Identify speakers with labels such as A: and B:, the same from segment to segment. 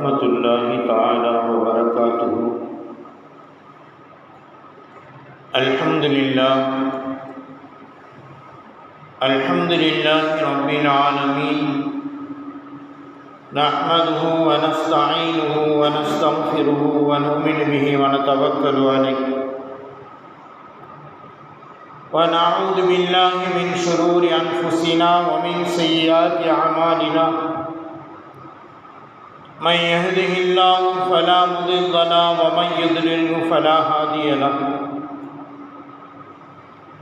A: ورحمة الله تعالى وبركاته. الحمد لله. الحمد لله رب العالمين. نحمده ونستعينه ونستغفره ونؤمن به ونتوكل عليه. ونعوذ بالله من شرور أنفسنا ومن سيئات أعمالنا. من يهده الله فلا مضل له ومن يضلله فلا هادي له.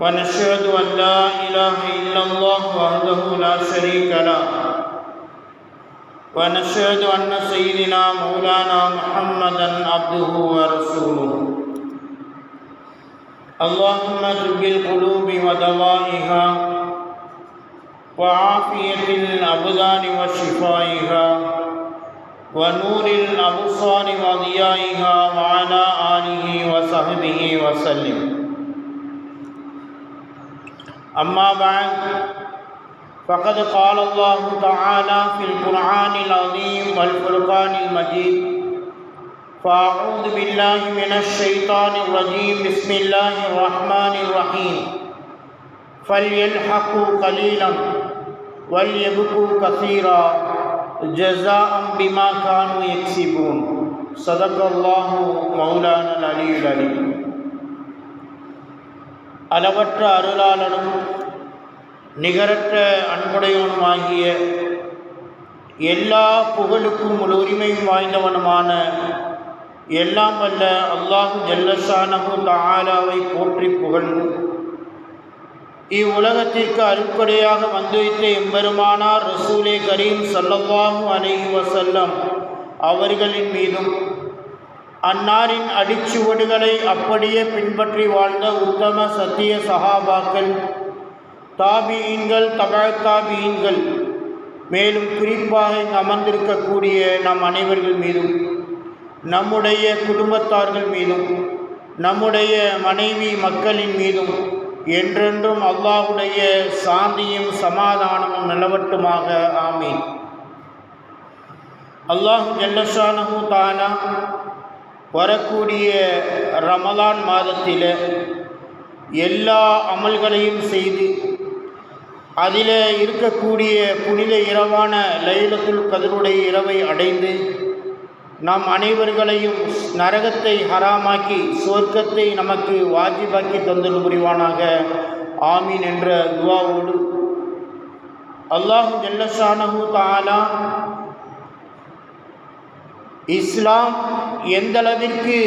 A: ونشهد أن لا إله إلا الله وحده لا شريك له. ونشهد أن سيدنا مولانا محمدا عبده ورسوله. اللهم طب القلوب ودوائها وعافية الأبدان وشفائها. ونور الأبصار وضيائها وعلى آله وصحبه وسلم. أما بعد، فقد قال الله تعالى في القرآن العظيم والفرقان المجيد فأعوذ بالله من الشيطان الرجيم، بسم الله الرحمن الرحيم. فليلحقوا قليلا وليبكوا كثيرا. جزاء بما كانوا يكسبون صدق الله مولانا العلي العليم அளவற்ற அருளாளனும் நிகரற்ற அன்புடையவனுமாகிய எல்லா புகழுக்கும் ஒரு உரிமையும் வாய்ந்தவனுமான எல்லாம் வல்ல அல்லாஹு ஜல்லஷானஹு தாலாவை போற்றி புகழ்ந்து இவ்வுலகத்திற்கு அருப்படையாக வந்துவித்த எம்பெருமானார் ரசூலே கரீம் சல்லவாஹு அலைஹி வசல்லம் அவர்களின் மீதும் அன்னாரின் அடிச்சுவடுகளை அப்படியே பின்பற்றி வாழ்ந்த உத்தம சத்திய சகாபாக்கள் தாபியீன்கள் தமிழ் தாபியீன்கள் மேலும் குறிப்பாக இங்கு அமர்ந்திருக்கக்கூடிய நம் அனைவர்கள் மீதும் நம்முடைய குடும்பத்தார்கள் மீதும் நம்முடைய மனைவி மக்களின் மீதும் என்றென்றும் அல்லாஹுடைய சாந்தியும் சமாதானமும் நிலவட்டுமாக. ஆமீன். அல்லாஹு ஜல்லஷானஹு தானா வரக்கூடிய ரமலான் மாதத்தில் எல்லா அமல்களையும் செய்து அதில் இருக்கக்கூடிய புனித இரவான லைலத்துல் கதருடைய இரவை அடைந்து நாம் அனைவர்களையும் நரகத்தை ஹராமாக்கி சொர்க்கத்தை நமக்கு வாஜிபாக்கி தந்தல் புரிவானாக. ஆமீன் என்ற துவாவோடு. அல்லாஹு ஜல்லஷானஹு தாலா இஸ்லாம் எந்தளவிற்கு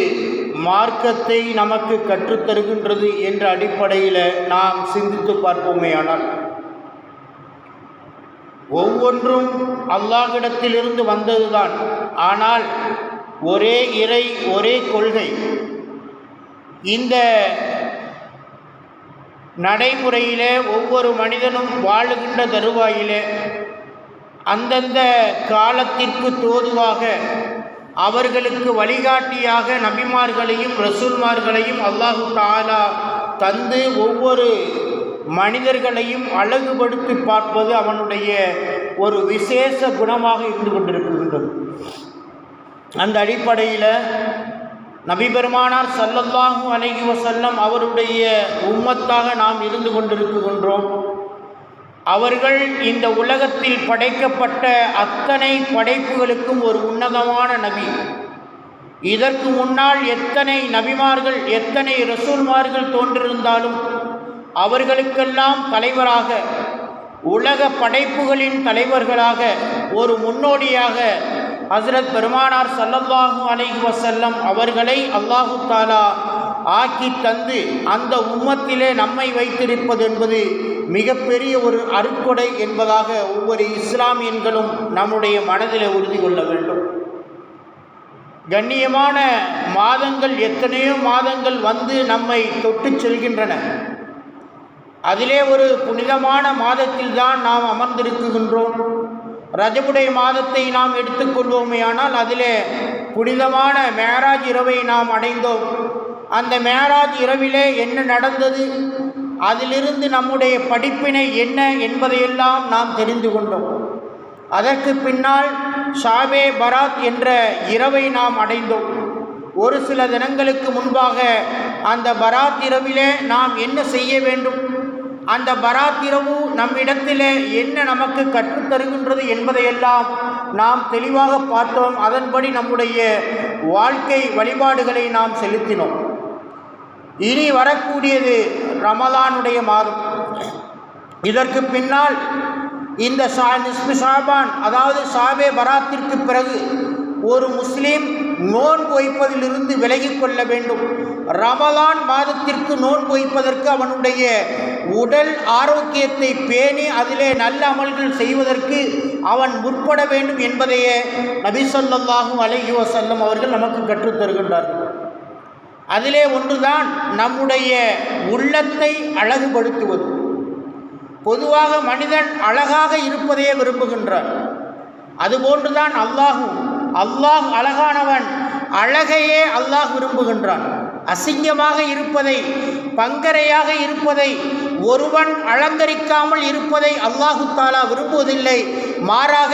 A: மார்க்கத்தை நமக்கு கற்றுத்தருகின்றது என்ற அடிப்படையில் நாம் சிந்தித்து பார்ப்போமே ஆனால் ஒவ்வொன்றும் அல்லாஹிடத்திலிருந்து வந்ததுதான். ஆனால் ஒரே இறை ஒரே கொள்கை. இந்த நடைமுறையிலே ஒவ்வொரு மனிதனும் வாழுகின்ற தருவாயிலே அந்தந்த காலத்திற்கு தோதுவாக அவர்களுக்கு வழிகாட்டியாக நபிமார்களையும் ரசூல்மார்களையும் அல்லாஹு தாலா தந்து ஒவ்வொரு மனிதர்களையும் அழகுபடுத்தி பார்ப்பது அவனுடைய ஒரு விசேஷ குணமாக இருந்து கொண்டிருக்கின்றது. அந்த அடிப்படையில் நபிபெருமானார் சல்லல்லாஹு அலைஹி வசல்லம் அவருடைய உம்மத்தாக நாம் இருந்து கொண்டிருக்கின்றோம். அவர்கள் இந்த உலகத்தில் படைக்கப்பட்ட அத்தனை படைப்புகளுக்கும் ஒரு உன்னதமான நபி. இதற்கு முன்னால் எத்தனை நபிமார்கள் எத்தனை ரசூல்மார்கள் தோன்றிருந்தாலும் அவர்களுக்கெல்லாம் தலைவராக உலக படைப்புகளின் தலைவர்களாக ஒரு முன்னோடியாக ஹசரத் பெருமானார் சல்லல்லாஹூ அலைஹி வசல்லம் அவர்களை அல்லாஹு தாலா ஆக்கி தந்து அந்த உம்மத்திலே நம்மை வைத்திருப்பது என்பது மிகப்பெரிய ஒரு அருக்கொடை என்பதாக ஒவ்வொரு இஸ்லாமியன்களும் நம்முடைய மனதில் உறுதி கொள்ள வேண்டும். கண்ணியமான மாதங்கள் எத்தனையோ மாதங்கள் வந்து நம்மை தொட்டு செல்கின்றன. அதிலே ஒரு புனிதமான மாதத்தில் தான் நாம் அமர்ந்திருக்குகின்றோம். ரஜபுடைய மாதத்தை நாம் எடுத்துக்கொள்வோமே ஆனால் அதிலே புனிதமான மேராஜ் இரவை நாம் அடைந்தோம். அந்த மேராஜ் இரவிலே என்ன நடந்தது? அதிலிருந்து நம்முடைய படிப்பினை என்ன என்பதையெல்லாம் நாம் தெரிந்து கொண்டோம். அதற்கு பின்னால் ஷாபே பராத் என்ற இரவை நாம் அடைந்தோம். ஒரு சில தினங்களுக்கு முன்பாக அந்த பராத் இரவிலே நாம் என்ன செய்ய வேண்டும்? அந்த பராத் நம்மிடத்திலே என்ன நமக்கு கற்றுத்தருகின்றது என்பதையெல்லாம் நாம் தெளிவாக பார்த்தோம். அதன்படி நம்முடைய வாழ்க்கை வழிபாடுகளை நாம் செலுத்தினோம். இனி வரக்கூடியது ரமலானுடைய மாதம். இதற்கு பின்னால் இந்த சா நிஸ்பு சாபான் அதாவது சாபே பராத்திற்கு பிறகு ஒரு முஸ்லீம் நோன்பு வைப்பதிலிருந்து விலகிக் கொள்ள வேண்டும். ரமலான் மாதத்திற்கு நோன்பு வைப்பதற்கு அவனுடைய உடல் ஆரோக்கியத்தை பேணி அதிலே நல்ல அமல்கள் செய்வதற்கு அவன் முற்பட வேண்டும் என்பதையே நபி சொல்லாஹும் அலஹி வசல்லம் அவர்கள் நமக்கு கற்றுத் தருகின்றார்கள். அதிலே ஒன்றுதான் நம்முடைய உள்ளத்தை அழகுபடுத்துவது. பொதுவாக மனிதன் அழகாக இருப்பதையே விரும்புகின்றான். அதுபோன்றுதான் அல்லாஹும் அல்லாஹ் அழகானவன். அழகையே அல்லாஹ் விரும்புகின்றான். அசிங்கமாக இருப்பதை பங்கரையாக இருப்பதை ஒருவன் அலங்கரிக்காமல் இருப்பதை அல்லாஹு தாலா விரும்புவதில்லை. மாறாக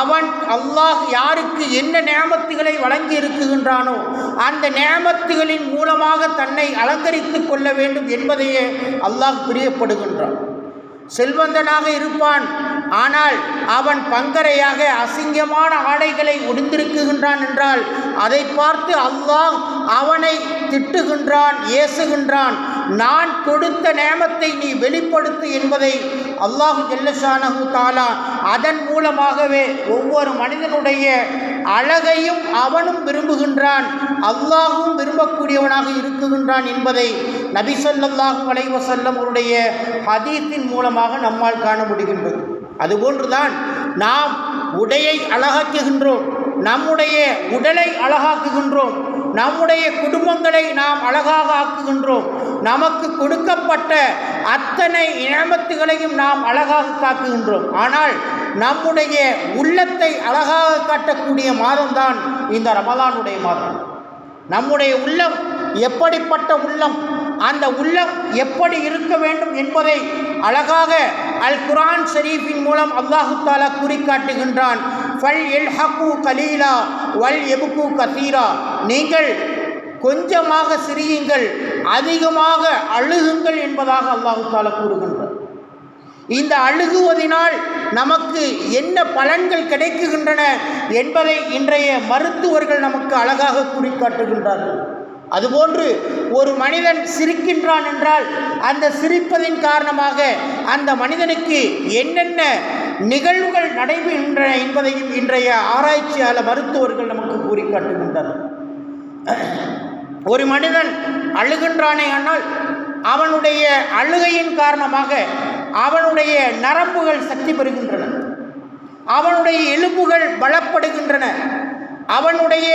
A: அவன் அல்லாஹ் யாருக்கு என்ன நேமத்துகளை வழங்கி இருக்குகின்றானோ அந்த நேமத்துகளின் மூலமாக தன்னை அலங்கரித்து கொள்ள வேண்டும் என்பதையே அல்லாஹ் பிரியப்படுகின்றான். செல்வந்தனாக இருப்பான். ஆனால் அவன் பங்கரையாக அசிங்கமான ஆடைகளை உடிந்திருக்குகின்றான் என்றால் அதை பார்த்து அல்லாஹ் அவனை திட்டுகின்றான் ஏசுகின்றான். நான் கொடுத்த நேமத்தை நீ வெளிப்படுத்து என்பதை அல்லாஹு ஜெல்லசானகு தாலா அதன் மூலமாகவே ஒவ்வொரு மனிதனுடைய அழகையும் அவனும் விரும்புகின்றான். அல்லாஹும் விரும்பக்கூடியவனாக இருக்குகின்றான் என்பதை நபி சொல்லாஹு அலைவசல்லம் அவருடைய ஹதீஸின் மூலமாக நம்மால் காண முடிகின்றது. அதுபோன்றுதான் நாம் உடையை அழகாக்குகின்றோம் நம்முடைய உடலை அழகாக்குகின்றோம் நம்முடைய குடும்பங்களை நாம் அழகாக ஆக்குகின்றோம் நமக்கு கொடுக்கப்பட்ட அத்தனை இனமத்துகளையும் நாம் அழகாக காக்குகின்றோம். ஆனால் நம்முடைய உள்ளத்தை அழகாக காட்டக்கூடிய மாதம்தான் இந்த ரமலானுடைய மாதம். நம்முடைய உள்ளம் எப்படிப்பட்ட உள்ளம்? அந்த உள்ளம் எப்படி இருக்க வேண்டும் என்பதை அழகாக அல் குரான் ஷரீஃபின் மூலம் அல்லாஹு தாலா குறிக்காட்டுகின்றான் ஃபல் எல் ஹக்கு கலீலா வல் எபுக்கு கசீரா. நீங்கள் கொஞ்சமாக சிரியுங்கள் அதிகமாக அழுகுங்கள் என்பதாக அல்லாஹு தாலா கூறுகின்றார் இந்த அழுகுவதினால் நமக்கு என்ன பலன்கள் கிடைக்குகின்றன என்பதை இன்றைய மருத்துவர்கள் நமக்கு அழகாக குறிக்காட்டுகின்றார்கள் அதுபோன்று ஒரு மனிதன் சிரிக்கின்றான் என்றால் அந்த சிரிப்பதின் காரணமாக அந்த மனிதனுக்கு என்னென்ன நிகழ்வுகள் நடைபெறுகின்றன என்பதையும் இன்றைய ஆராய்ச்சியாளர் மருத்துவர்கள் நமக்கு கூறி காட்டுகின்றனர் ஒரு மனிதன் அழுகின்றானே ஆனால் அவனுடைய அழுகையின் காரணமாக அவனுடைய நரம்புகள் சக்தி பெறுகின்றன. அவனுடைய எலும்புகள் பலப்படுகின்றன. அவனுடைய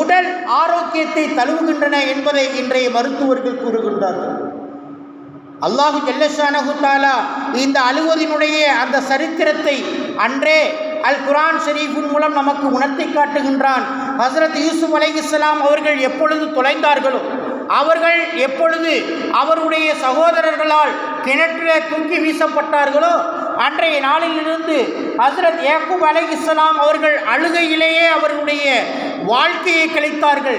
A: உடல் ஆரோக்கியத்தை தழுவுகின்றன என்பதை இன்றைய மருத்துவர்கள் கூறுகின்றார்கள். அல்லாஹு ஜல்லஷானஹு இந்த அழுவதினுடைய அந்த சரித்திரத்தை அன்றே அல் குரான் ஷெரீஃபின் மூலம் நமக்கு உணர்த்தி காட்டுகின்றான். ஹசரத் யூசுப் அலை இஸ்லாம் அவர்கள் எப்பொழுது தொலைந்தார்களோ அவர்கள் எப்பொழுது அவருடைய சகோதரர்களால் கிணற்று தூக்கி வீசப்பட்டார்களோ அன்றைய நாளிலிருந்து ஹசரத் ஏக்கூப் அலை இஸ்லாம் அவர்கள் அழுகையிலேயே அவர்களுடைய வாழ்க்கையை கழித்தார்கள்.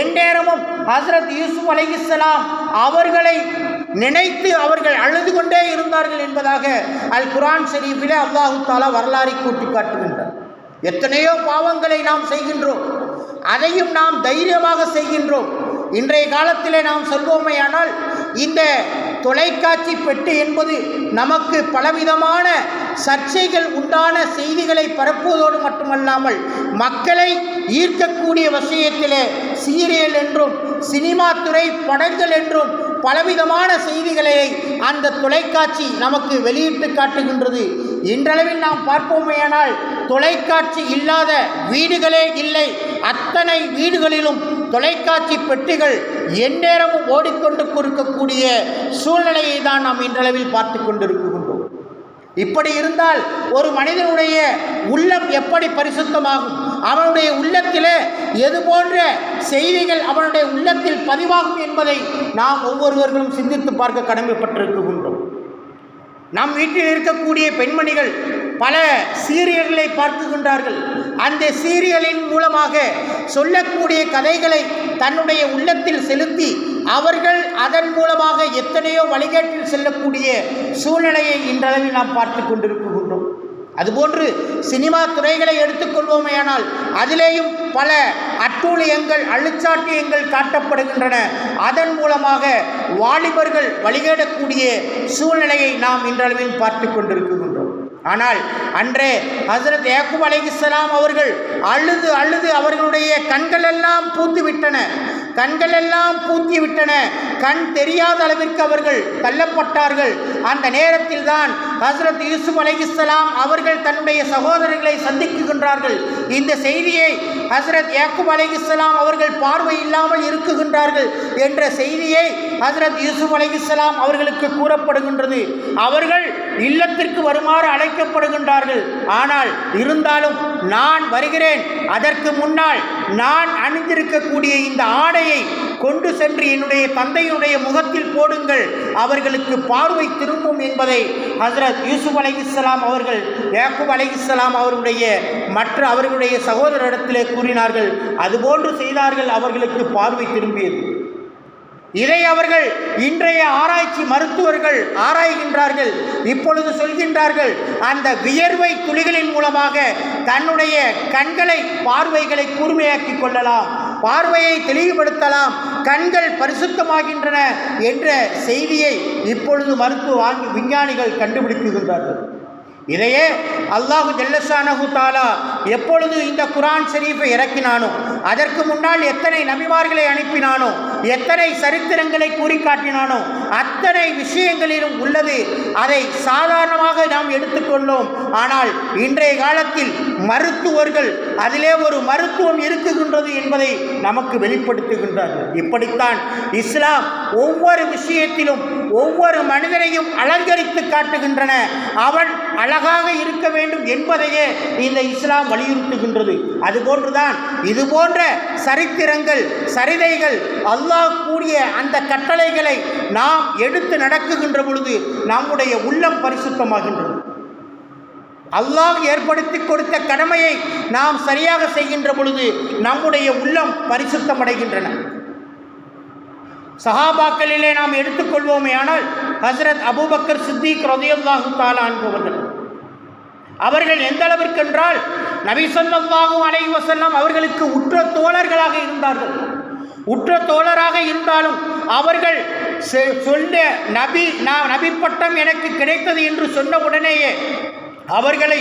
A: எந்நேரமும் ஹசரத் யூசுப் அலை இஸ்லாம் அவர்களை நினைத்து அவர்கள் அழுது கொண்டே இருந்தார்கள் என்பதாக அல் குரான் ஷரீஃபிலே அல்லாஹு தாலா வரலாறை கூட்டி காட்டுகின்றார். எத்தனையோ பாவங்களை நாம் செய்கின்றோம். அதையும் நாம் தைரியமாக செய்கின்றோம். இன்றைய காலத்திலே நாம் சொல்வோமேயானால் இந்த தொலைக்காட்சி பெட்டு என்பது நமக்கு பலவிதமான சர்ச்சைகள் உண்டான செய்திகளை பரப்புவதோடு மட்டுமல்லாமல் மக்களை ஈர்க்கக்கூடிய விஷயத்திலே சீரியல் என்றும் சினிமா துறை படங்கள் என்றும் பலவிதமான செய்திகளை அந்த தொலைக்காட்சி நமக்கு வெளியிட்டு காட்டுகின்றது. இன்றளவில் நாம் பார்ப்போமேயானால் தொலைக்காட்சி இல்லாத வீடுகளே இல்லை. அத்தனை வீடுகளிலும் தொலைக்காட்சி பெட்டிகள் எந்நேரமும் ஓடிக்கொண்டு கொடுக்கக்கூடிய சூழ்நிலையை தான் நாம் இன்றளவில் பார்த்து கொண்டிருக்கின்றோம். இப்படி இருந்தால் ஒரு மனிதனுடைய உள்ளம் எப்படி பரிசுத்தமாகும்? அவனுடைய உள்ளத்திலே எது போன்ற செய்திகள் அவனுடைய உள்ளத்தில் பதிவாகும் என்பதை நாம் ஒவ்வொருவர்களும் சிந்தித்து பார்க்க கடமைப்பட்டிருக்கின்றோம். நம் வீட்டில் இருக்கக்கூடிய பெண்மணிகள் பல சீரியல்களை பார்த்துகின்றார்கள். அந்த சீரியலின் மூலமாக சொல்லக்கூடிய கதைகளை தன்னுடைய உள்ளத்தில் செலுத்தி அவர்கள் அதன் மூலமாக எத்தனையோ வழிகாட்டில் செல்லக்கூடிய சூழ்நிலையை இன்றளவில் நாம் பார்த்து கொண்டிருக்கின்றோம். அதுபோன்று சினிமா துறைகளை எடுத்துக்கொள்வோமேயானால் அதிலேயும் பல அட்டூழியங்கள் அழுச்சாட்டியங்கள் காட்டப்படுகின்றன. அதன் மூலமாக வாலிபர்கள் வழிகேடக்கூடிய சூழ்நிலையை நாம் இன்றளவில் பார்த்து கொண்டிருக்கிறோம் ஆனால் அன்றே ஹசரத் யாக்குப் அலை இஸ்லாம் அவர்கள் அழுது அழுது அவர்களுடைய கண்களெல்லாம் பூத்து விட்டன. கண்களெல்லாம் பூத்தி விட்டன கண் தெரியாத அளவிற்கு அவர்கள் தள்ளப்பட்டார்கள். அந்த நேரத்தில் தான் ஹசரத் யூசுப் அலைஹிஸ்ஸலாம் அவர்கள் தன்னுடைய சகோதரர்களை சந்திக்குகின்றார்கள். இந்த செய்தியை ஹசரத் யாக்கூப் அலைஹிஸ்ஸலாம் அவர்கள் பார்வை இல்லாமல் இருக்குகின்றார்கள் என்ற செய்தியை ஹசரத் யூசுப் அலைஹிஸ்ஸலாம் அவர்களுக்கு கூறப்படுகின்றது. அவர்கள் இல்லத்திற்கு வருமாறு அழைக்கப்படுகின்றார்கள். ஆனால் இருந்தாலும் நான் வருகிறேன். அதற்கு முன்னால் நான் அணிந்திருக்கக்கூடிய இந்த ஆடை மாலையை கொண்டு சென்று என்னுடைய தந்தையினுடைய முகத்தில் போடுங்கள். அவர்களுக்கு பார்வை திரும்பும் என்பதை ஹசரத் யூசுப் அலைஹிஸ்ஸலாம் அவர்கள் யாக்கூப் அலைஹிஸ்ஸலாம் அவர்களுடைய மற்ற அவர்களுடைய சகோதரிடத்திலே கூறினார்கள். அதுபோன்று செய்தார்கள் அவர்களுக்கு பார்வை திரும்பியது. இதை அவர்கள் இன்றைய ஆராய்ச்சி மருத்துவர்கள் ஆராய்கின்றார்கள். இப்பொழுது சொல்கின்றார்கள் அந்த வியர்வை துளிகளின் மூலமாக தன்னுடைய கண்களை பார்வைகளை கூர்மையாக்கிக் கொள்ளலாம். பார்வையை தெளிவுபடுத்தலாம். கண்கள் பரிசுத்தமாகின்றன என்ற செய்தியை இப்பொழுது மருத்துவ வாங்கி விஞ்ஞானிகள் கண்டுபிடிக்குகின்றார்கள். இதையே அல்லாஹு ஜல்லஷானஹு தாலா எப்பொழுது இந்த குரான் ஷரீஃபை இறக்கினானோ அதற்கு முன்னால் எத்தனை நபிமார்களை அனுப்பினானோ எத்தனை சரித்திரங்களை கூறி காட்டினானோ அத்தனை விஷயங்களிலும் உள்ளது. அதை சாதாரணமாக நாம் எடுத்துக்கொள்ளோம். ஆனால் இன்றைய காலத்தில் மருத்துவர்கள் அதிலே ஒரு மருத்துவம் இருக்குகின்றது என்பதை நமக்கு வெளிப்படுத்துகின்றார்கள். இப்படித்தான் இஸ்லாம் ஒவ்வொரு விஷயத்திலும் ஒவ்வொரு மனிதனையும் அலங்கரித்து காட்டுகின்றன. அவன் அழகாக இருக்க வேண்டும் என்பதையே இந்த இஸ்லாம் வலியுறுத்துகின்றது. அதுபோன்றுதான் இது போன்ற சரித்திரங்கள் சரிதைகள் அல்லாஹ் கூடிய அந்த கட்டளைகளை நாம் எடுத்து நடக்குகின்ற பொழுது நம்முடைய உள்ளம் பரிசுத்தமாகின்றது. அல்லாஹ் ஏற்படுத்தி கொடுத்த கடமையை நாம் சரியாக செய்கின்ற பொழுது நம்முடைய உள்ளம் பரிசுத்தமடைகின்றன. சஹாபாக்களிலே நாம் எடுத்துக்கொள்வோமே ஆனால் ஹசரத் அபூபக்கர் சித்திக் ரதியல்லாஹு தாலா என்பவர்கள் அவர்கள் எந்த அளவிற்கென்றால் நபி ஸல்லல்லாஹு அலைஹி அவர்களுக்கு உற்ற தோழர்களாக இருந்தார்கள். உற்ற தோழராக இருந்தாலும் அவர்கள் செ- சொல்ல நபி நான் நபி பட்டம் எனக்கு கிடைத்தது என்று சொன்ன உடனேயே அவர்களை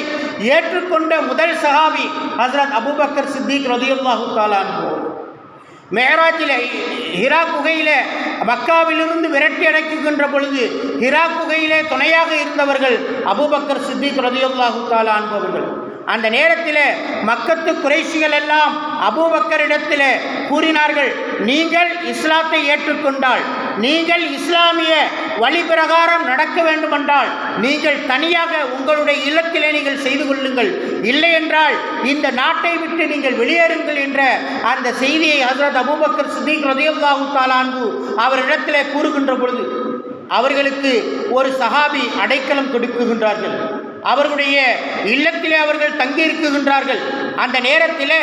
A: ஏற்றுக்கொண்ட முதல் சஹாபி ஹசரத் அபுபக்கர் சித்திக் ரதியுல்லாஹு தாலான் மேராஜில் ஹிரா குகையில் மக்காவிலிருந்து விரட்டி அடைக்குகின்ற பொழுது ஹிரா குகையிலே துணையாக இருந்தவர்கள் அபுபக்கர் சித்திக் ரதியுல்லாஹு தாலா என்பவர்கள் அந்த நேரத்தில் மக்கத்து குறைஷிகள் எல்லாம் அபூபக்கரிடத்தில் கூறினார்கள் நீங்கள் இஸ்லாத்தை ஏற்றுக்கொண்டால் நீங்கள் இஸ்லாமிய வழி பிரகாரம் நடக்க வேண்டுமென்றால் நீங்கள் தனியாக உங்களுடைய இல்லத்திலே நீங்கள் செய்து கொள்ளுங்கள். இல்லை என்றால் இந்த நாட்டை விட்டு நீங்கள் வெளியேறுங்கள் என்ற அந்த செய்தியை ஹசரத் அபூபக்கர் சுதீக் ரதியுல்லாஹு தாலான்பு கூறுகின்ற பொழுது அவர்களுக்கு ஒரு சஹாபி அடைக்கலம் கொடுக்குகின்றார்கள். அவர்களுடைய இல்லத்திலே அவர்கள் தங்கியிருக்குகின்றார்கள் அந்த நேரத்தில்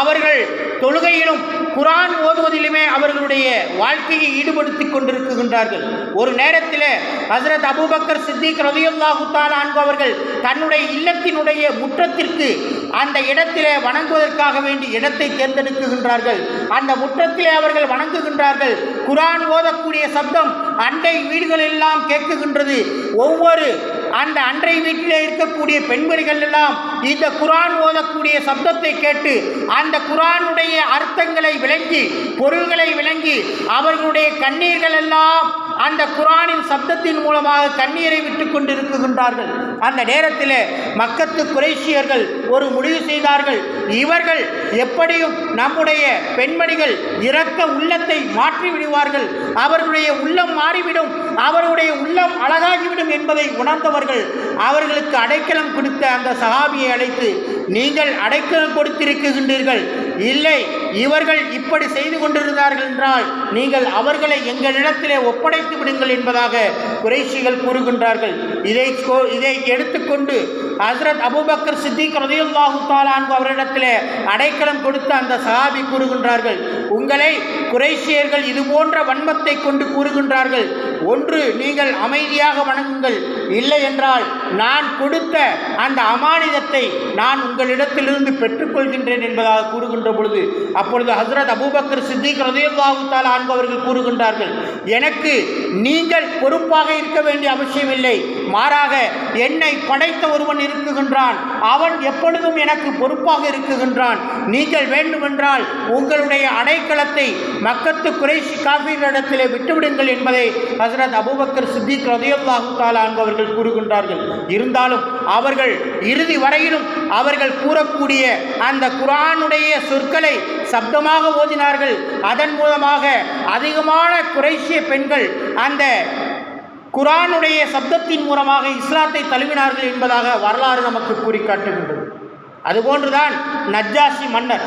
A: அவர்கள் தொழுகையிலும் குரான் ஓதுவதிலுமே அவர்களுடைய வாழ்க்கையை ஈடுபடுத்திக் கொண்டிருக்குகின்றார்கள் ஒரு நேரத்தில் ஹசரத் அபூபக்கர் சித்திக் ரதியுல்லாஹு அன்பு அவர்கள் தன்னுடைய இல்லத்தினுடைய முற்றத்திற்கு அந்த இடத்திலே வணங்குவதற்காக வேண்டி இடத்தை தேர்ந்தெடுக்குகின்றார்கள். அந்த முற்றத்திலே அவர்கள் வணங்குகின்றார்கள். குரான் ஓதக்கூடிய சப்தம் அண்டை வீடுகளெல்லாம் கேட்குகின்றது. ஒவ்வொரு அந்த அன்றை வீட்டில் இருக்கக்கூடிய பெண்மணிகள் எல்லாம் இந்த குரான் ஓதக்கூடிய சப்தத்தை கேட்டு அந்த குரானுடைய அர்த்தங்களை விளங்கி பொருள்களை விளங்கி அவர்களுடைய கண்ணீர்கள் எல்லாம் அந்த குரான் சப்தத்தின் மூலமாக கண்ணீரை விட்டு கொண்டிருக்கின்றார்கள் அந்த நேரத்தில் மக்கத்து குரேஷியர்கள் ஒரு முடிவு செய்தார்கள். இவர்கள் எப்படியும் நம்முடைய பெண்மணிகள் இறக்க உள்ளத்தை மாற்றி விடுவார்கள். அவர்களுடைய உள்ளம் மாறிவிடும். அவருடைய உள்ளம் அழகாகிவிடும் என்பதை உணர்ந்தவர்கள் அவர்களுக்கு அடைக்கலம் கொடுத்த அந்த சகாபியை அழைத்து நீங்கள் அடைக்கலம் கொடுத்திருக்கின்றீர்கள். இல்லை இவர்கள் இப்படி செய்து கொண்டிருந்தார்கள் என்றால் நீங்கள் அவர்களை எங்களிடத்திலே ஒப்படைத்து விடுங்கள் என்பதாக குறைஷிகள் கூறுகின்றார்கள். இதை இதை எடுத்துக்கொண்டு ஹசரத் அபூபக்கர் சித்திக் ரதியுல்லாஹு தாலான் அவரிடத்திலே அடைக்கலம் கொடுத்த அந்த சஹாபி கூறுகின்றார்கள். உங்களை குறைஷியர்கள் இது போன்ற வன்மத்தை கொண்டு கூறுகின்றார்கள். ஒன்று நீங்கள் அமைதியாக வணங்குங்கள். இல்லை என்றால் நான் கொடுத்த அந்த அமானிதத்தை நான் உங்களிடத்திலிருந்து பெற்றுக்கொள்கின்றேன் என்பதாக கூறுகின்ற பொழுது அப்பொழுது ஹஸ்ரத் அபூபக்கர் சித்திக் ரதியுல்லாஹு ஆன்பவர்கள் கூறுகின்றார்கள் எனக்கு நீங்கள் பொறுப்பாக இருக்க வேண்டிய அவசியமில்லை மாறாக என்னை படைத்த ஒருவன் இருக்குகின்றான். அவன் எப்பொழுதும் எனக்கு பொறுப்பாக இருக்குகின்றான். நீங்கள் வேண்டுமென்றால் உங்களுடைய அடைக்கலத்தை மக்கத்து குறைஷி காபீரிடத்திலே விட்டுவிடுங்கள் என்பதை ஹசரத் அபுபக்கர் சித்திக் ரதியுல்லாஹு தாலா அவர்கள் கூறுகின்றார்கள். இருந்தாலும் அவர்கள் இறுதி வரையிலும் அவர்கள் கூறக்கூடிய அந்த குரானுடைய சொற்களை சப்தமாக ஓதினார்கள். அதன் மூலமாக அதிகமான குறைஷிய பெண்கள் அந்த குரானுடைய சப்தத்தின் மூலமாக இஸ்லாத்தை தழுவினார்கள் என்பதாக வரலாறு நமக்கு கூறி காட்டுகின்றது அதுபோன்றுதான் நஜ்ஜாசி மன்னர்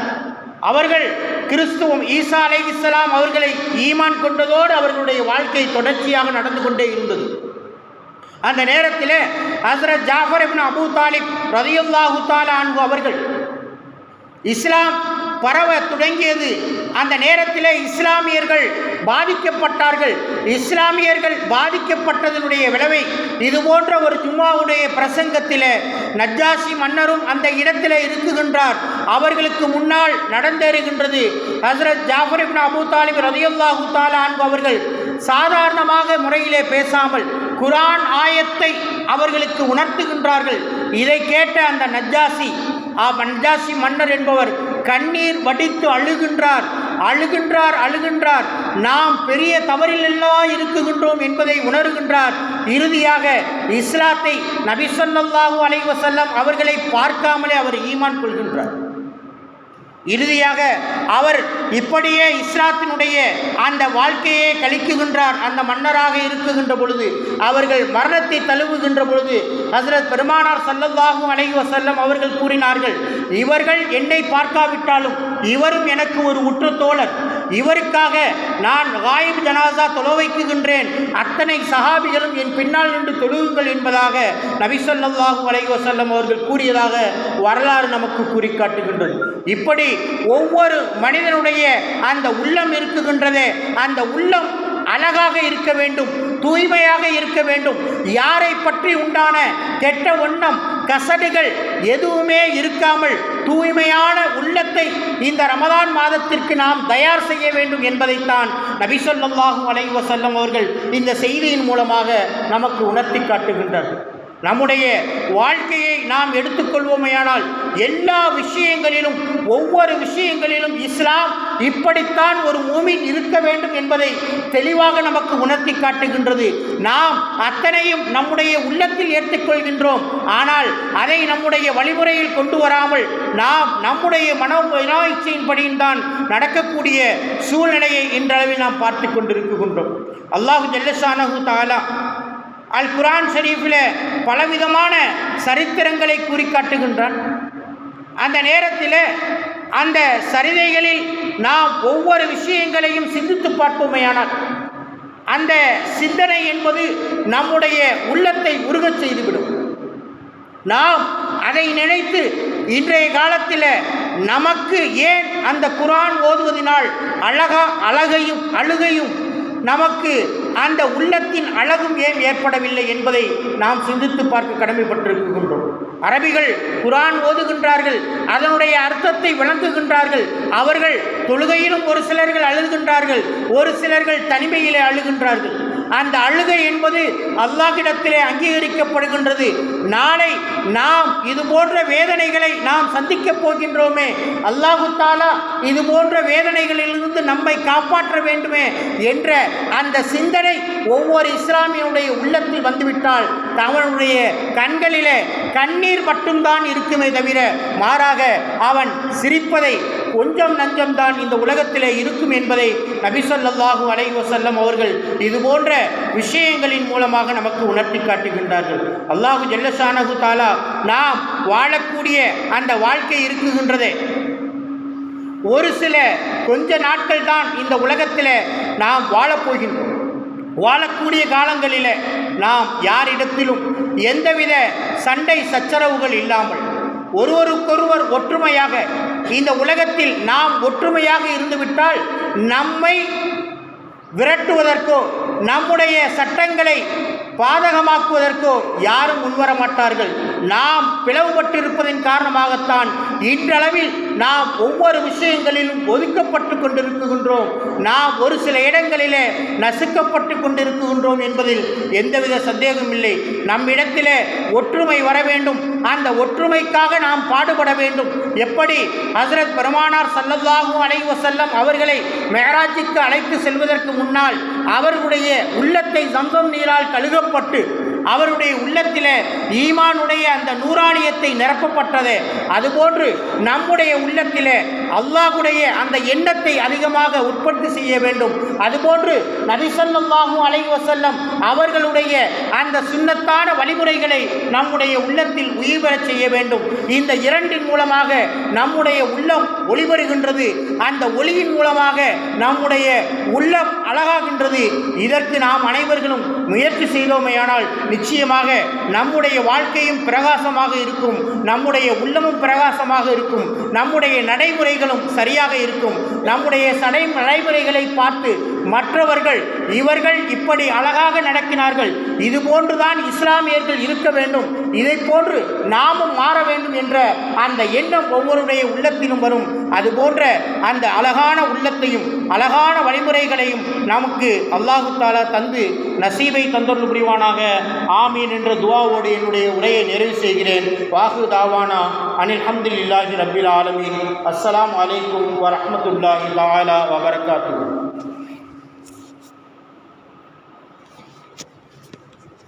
A: அவர்கள் கிறிஸ்துவம் ஈசா அலை இஸ்லாம் அவர்களை ஈமான் கொண்டதோடு அவர்களுடைய வாழ்க்கை தொடர்ச்சியாக நடந்து கொண்டே இருந்தது. அந்த நேரத்தில் ஹசரத் ஜாஃபர் அபு அபூ தாலிப் ரதியுல்லாஹு தாலா அன்பு அவர்கள் இஸ்லாம் பரவ தொடங்கியது. அந்த நேரத்தில் இஸ்லாமியர்கள் பாதிக்கப்பட்டார்கள். இஸ்லாமியர்கள் பாதிக்கப்பட்டதனுடைய விளைவை இது போன்ற ஒரு ஜும்மாவுடைய பிரசங்கத்தில் நஜ்ஜாசி மன்னரும் அந்த இடத்தில் இருக்குகின்றார். அவர்களுக்கு முன்னால் நடந்தேறுகின்றது. ஹசரத் ஜாஃபர் இப்னு அபு தாலிப் ரதியுல்லாஹு தாலா அவர்கள் சாதாரணமாக முறையிலே பேசாமல் குரான் ஆயத்தை அவர்களுக்கு உணர்த்துகின்றார்கள். இதை கேட்ட அந்த நஜ்ஜாசி ஆ நஜ்ஜாசி மன்னர் என்பவர் கண்ணீர் வடித்து அழுகின்றார். அழுகின்றார் அழுகின்றார். நாம் பெரிய தவறிலெல்லாம் இருக்குகின்றோம் என்பதை உணர்கின்றார். இறுதியாக இஸ்லாத்தை நபி ஸல்லல்லாஹு அவர்களை பார்க்காமலே அவர் ஈமான் கொள்கின்றார். இறுதியாக அவர் இப்படியே இஸ்ராத்தினுடைய அந்த வாழ்க்கையை கழிக்குகின்றார் அந்த மன்னராக இருக்குகின்ற பொழுது அவர்கள் மரணத்தை தழுவுகின்ற பொழுது ஹசரத் பெருமானார் சல்லல்லாஹு அலைஹி செல்லம் அவர்கள் கூறினார்கள் இவர்கள் என்னை பார்க்காவிட்டாலும் இவரும் எனக்கு ஒரு உற்ற தோழர் இவருக்காக நான் காயிப் ஜனாசா தொலைவைக்குகின்றேன் அத்தனை சஹாபிகளும் என் பின்னால் நின்று தொழுகுங்கள் என்பதாக நபிசல்லாஹு ஸல்லல்லாஹு அலைஹி அவர்கள் கூறியதாக வரலாறு நமக்கு கூறி காட்டுகின்றது இப்படி ஒவ்வொரு மனிதனுடைய அந்த உள்ளம் இருக்குகின்றதே. அந்த உள்ளம் அழகாக இருக்க வேண்டும். தூய்மையாக இருக்க வேண்டும். யாரை பற்றி உண்டான கெட்ட ஒண்ணம் கசடுகள் எதுவுமே இருக்காமல் தூய்மையான உள்ளத்தை இந்த ரமதான் மாதத்திற்கு நாம் தயார் செய்ய வேண்டும் என்பதைத்தான் நபி அலைவசல்லம் அவர்கள் இந்த செய்தியின் மூலமாக நமக்கு உணர்த்தி காட்டுகின்றார்கள். நம்முடைய வாழ்க்கையை நாம் எடுத்துக்கொள்வோமையானால் எல்லா விஷயங்களிலும் ஒவ்வொரு விஷயங்களிலும் இஸ்லாம் இப்படித்தான் ஒரு மூமின் இருக்க வேண்டும் என்பதை தெளிவாக நமக்கு உணர்த்தி காட்டுகின்றது. நாம் அத்தனையும் நம்முடைய உள்ளத்தில் ஏற்றுக்கொள்கின்றோம். ஆனால் அதை நம்முடைய வழிமுறையில் கொண்டு வராமல் நாம் நம்முடைய மனோ வினாய்ச்சியின்படியும் தான் நடக்கக்கூடிய சூழ்நிலையை இன்றளவில் நாம் பார்த்து கொண்டிருக்கின்றோம். அல்லாஹு ஜல்லஷானஹு தாலா அல் குரான் ஷரீஃபில் பலவிதமான சரித்திரங்களை குறிக்காட்டுகின்றான் அந்த நேரத்தில் அந்த சரிதைகளில் நாம் ஒவ்வொரு விஷயங்களையும் சிந்தித்து பார்ப்போமேயானால் அந்த சிந்தனை என்பது நம்முடைய உள்ளத்தை உருகச் செய்துவிடும். நாம் அதை நினைத்து இன்றைய காலத்தில் நமக்கு ஏன் அந்த குரான் ஓதுவதனால் அழகா அழகையும் அழுகையும் நமக்கு அந்த உள்ளத்தின் அழகும் ஏன் ஏற்படவில்லை என்பதை நாம் சிந்தித்து பார்க்க கடமைப்பட்டிருக்கின்றோம். அரபிகள் குரான் ஓதுகின்றார்கள் அதனுடைய அர்த்தத்தை விளங்குகின்றார்கள். அவர்கள் தொழுகையிலும் ஒரு சிலர்கள் அழுகின்றார்கள் ஒரு சிலர்கள் தனிமையிலே அழுகின்றார்கள். அந்த அழுகை என்பது அல்லாஹிடத்திலே அங்கீகரிக்கப்படுகின்றது. நாளை நாம் இது போன்ற வேதனைகளை நாம் சந்திக்கப் போகின்றோமே. அல்லாஹு தாலா இது போன்ற வேதனைகளிலிருந்து நம்மை காப்பாற்ற வேண்டுமே என்ற அந்த சிந்தனை ஒவ்வொரு இஸ்லாமியனுடைய உள்ளத்தில் வந்துவிட்டால் அவனுடைய கண்களிலே கண்ணீர் மட்டும்தான் இருக்குமே தவிர மாறாக அவன் சிரிப்பதை கொஞ்சம் நஞ்சம்தான் இந்த உலகத்திலே இருக்கும் என்பதை நபிசல்லாஹூ அலை வசல்லம் அவர்கள் இது போன்ற விஷயங்களின் மூலமாக நமக்கு உணர்த்தி காட்டுகின்றார்கள். அல்லாஹு ஜல்லஷானஹு தாலா நாம் வாழக்கூடிய அந்த வாழ்க்கை இருக்குகின்றதே. ஒரு சில கொஞ்ச நாட்கள் தான் இந்த உலகத்தில் நாம் வாழப்போகின்றோம் வாழக்கூடிய காலங்களில் நாம் யாரிடத்திலும் எந்தவித சண்டை சச்சரவுகள் இல்லாமல் ஒருவருக்கொருவர் ஒற்றுமையாக இந்த உலகத்தில் நாம் ஒற்றுமையாக இருந்துவிட்டால் நம்மை விரட்டுவதற்கோ நம்முடைய சட்டங்களை பாதகமாக்குவதற்கோ யாரும் முன்வர மாட்டார்கள் நாம் பிளவுபட்டிருப்பதன் காரணமாகத்தான் இன்றளவில் நாம் ஒவ்வொரு விஷயங்களிலும் ஒதுக்கப்பட்டு கொண்டிருக்கின்றோம். நாம் ஒரு சில இடங்களிலே நசுக்கப்பட்டு கொண்டிருக்கின்றோம் என்பதில் எந்தவித சந்தேகமும் இல்லை. நம்மிடத்திலே ஒற்றுமை வர வேண்டும். அந்த ஒற்றுமைக்காக நாம் பாடுபட வேண்டும். எப்படி? ஹசரத் பெருமானார் சல்லதாகவும் அலைஹி செல்லம் அவர்களை மெஹராஜிக்கு அழைத்து செல்வதற்கு முன்னால் அவர்களுடைய உள்ளத்தை சந்தம் நீரால் கழுகப்பட்டு அவருடைய உள்ளத்தில் ஈமானுடைய அந்த நூறாணியத்தை நிரப்பப்பட்டது. அதுபோன்று நம்முடைய உள்ளத்தில் அல்லாஹுடைய அந்த எண்ணத்தை அதிகமாக உற்பத்தி செய்ய வேண்டும். அதுபோன்று நபிசல்லாஹூ அலை வசல்லம் அவர்களுடைய அந்த சுண்ணத்தான வழிமுறைகளை நம்முடைய உள்ளத்தில் உயிர் பெறச் செய்ய வேண்டும். இந்த இரண்டின் மூலமாக நம்முடைய உள்ளம் ஒளிபெறுகின்றது. அந்த ஒளியின் மூலமாக நம்முடைய உள்ளம் அழகாகின்றது. இதற்கு நாம் அனைவர்களும் முயற்சி செய்தோமேயானால் நிச்சயமாக நம்முடைய வாழ்க்கையும் பிரகாசமாக இருக்கும். நம்முடைய உள்ளமும் பிரகாசமாக இருக்கும். நம்முடைய நடைமுறைகளும் சரியாக இருக்கும். நம்முடைய சடை நடைமுறைகளை பார்த்து மற்றவர்கள் இவர்கள் இப்படி அழகாக நடக்கினார்கள். இது போன்றுதான் இஸ்லாமியர்கள் இருக்க வேண்டும். இதை போன்று நாமும் மாற வேண்டும் என்ற அந்த எண்ணம் ஒவ்வொருடைய உள்ளத்திலும் வரும். அது போன்ற அந்த அழகான உள்ளத்தையும் அழகான வழிமுறைகளையும் நமக்கு அல்லாஹு தாலா தந்து நசீபை தந்தொரு புரிவானாக. ஆமீன் என்ற துவாவோடு என்னுடைய உரையை நிறைவு செய்கிறேன். வாகு தாவானா அனில் இல்லாஹி ரபில் ஆலமீன். அஸ்லாம் அலைக்கும் வரமத்துல்லாஹி தாலா வபரகாத்து